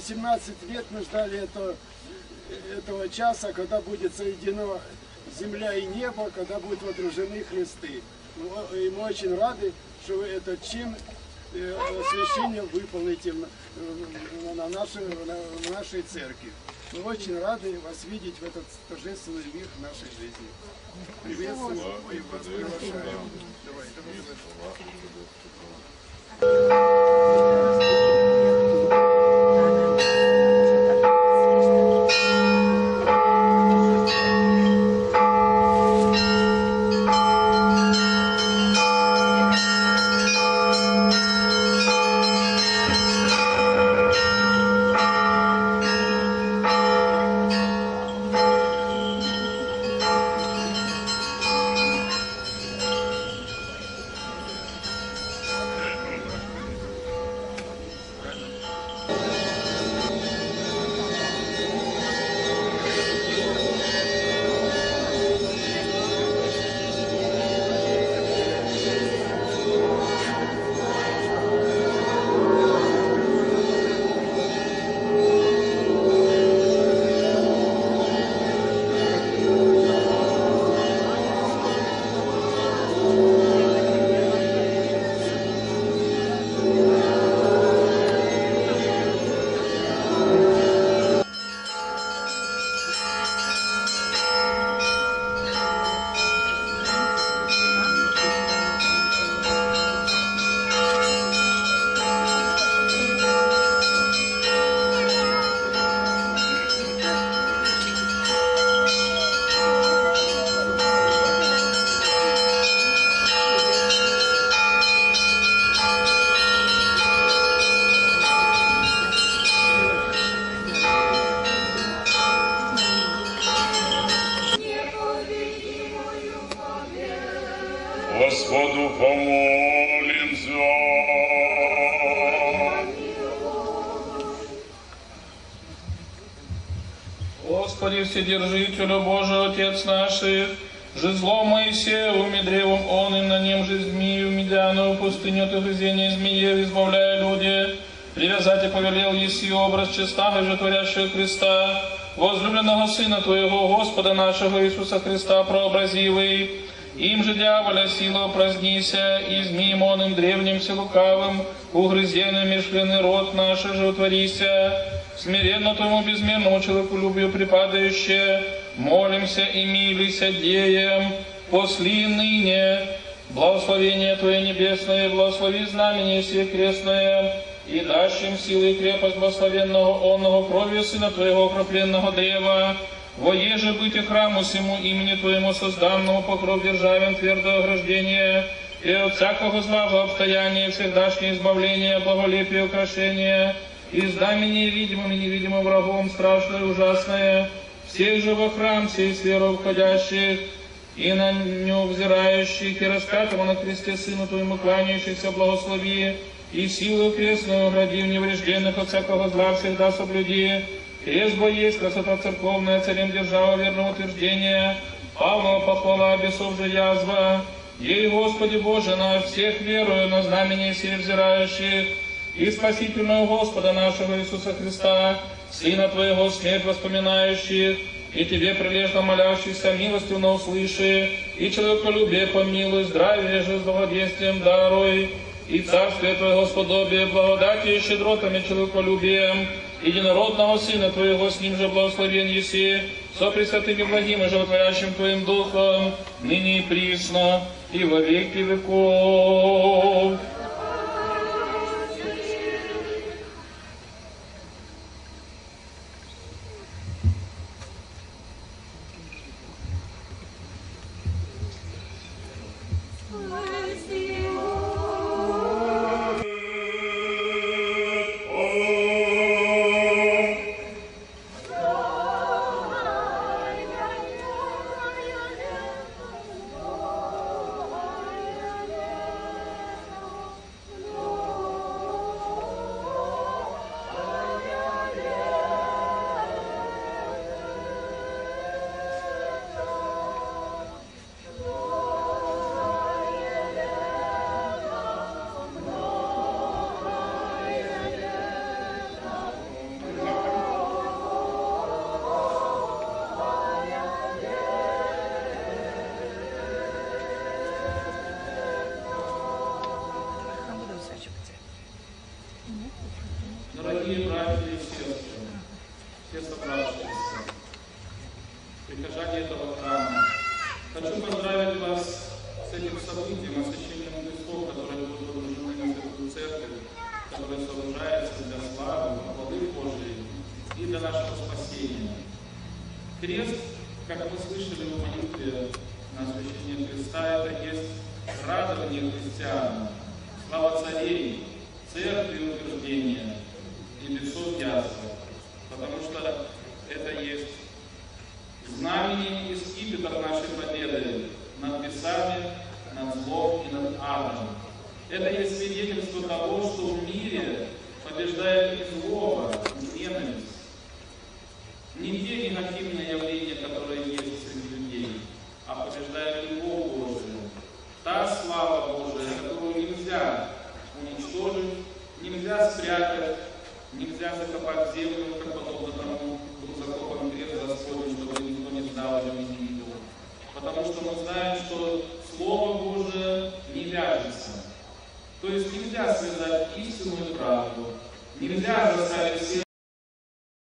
18 лет мы ждали этого, этого часа, когда будет соединено земля и небо, когда будут водружены Христы. И мы очень рады, что вы этот чин э, освящения выполните на нашей, на- нашей церкви. Мы очень рады вас видеть в этот торжественный миг нашей жизни. Приветствую и вас приглашаем. Давай, давай. Господи, Вседержителю Божий, Отец наших, же зло Моисеевым и древом он им на нем же змею медяную пустыню от угрызения змеев, избавляя люди, привязать и повелел еси образ честного же творящего Христа, возлюбленного Сына Твоего, Господа нашего Иисуса Христа, прообразивый, им же дьяволя сила упразднися, и змеем он им древним лукавым, угрызенным межкленный рот наш же утворися, смиренно Твоему безмерному человеколюбию припадающее, молимся и милися деям, после ныне, благословение Твое небесное, благослови знамение сие крестное, и дашь им силы и крепость благословенного онного кровью Сына Твоего окропленного древа, Воеже быть и храму всему имени Твоему созданному покров державен твердое ограждение, и от всякого злого обстояния всегдашнее избавление, благолепие, украшение, и знамение видимым и невидимым врагом страшное и ужасное, всех же во храм сей с входящих, и на него взирающих, и распятого на кресте Сыну Твоему кланяющихся благослови, и силу крестную гради в неврежденных от всякого зла всегда соблюди, Крест бо есть красота церковная, царем держава верного утверждения, Павлова похвала, бесов же язва, Ей, Господи Боже, на всех верую, на знамение сие взирающих, и спасительного Господа нашего Иисуса Христа, Сына Твоего, смерть воспоминающих, и Тебе прилежно молящихся, милостивно услыши, и человеколюбие помилуй, здравие же с благодействием даруй, и царствие Твоего сподобие, благодати и щедротами человеколюбием, единородного Сына Твоего, с Ним же благословен еси, со Пресвятым и благим и животворящим Твоим Духом, ныне и присно, и во веки веков. Все собравшиеся, прихожане этого храма, хочу поздравить вас с этим событием, освящением Христов, которые будут погружены в Святую Церковь, которая сооружается для славы, хвалы Божией и для нашего спасения. Крест, как мы слышали в молитве на освящение Христа, это есть радование христиан, слава царей, церкви утверждения и лицо ясно, потому что это есть знамение и скипетр нашей победы над бесами, над злом и над адом. Это